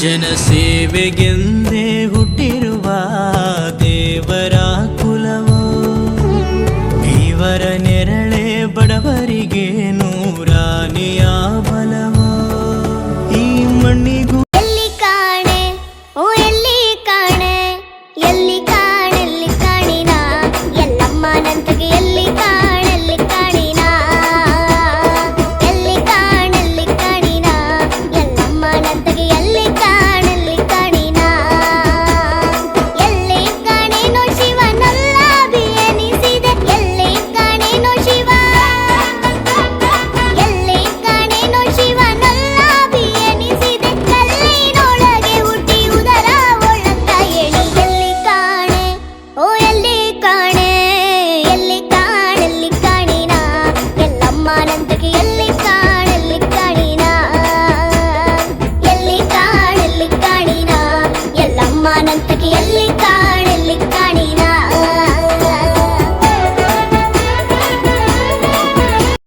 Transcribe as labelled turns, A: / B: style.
A: ಜನ ಸೇವೆಗೆಂದೇ ಹುಟ್ಟಿರುವ ದೇವರ ಕುಲವೋ. ಇವರ ನೆರಳೆ ಬಡವರಿಗೆ ನೂರಾನಿಯ ಬಲವೋ. ಈ ಮಣ್ಣಿಗೂ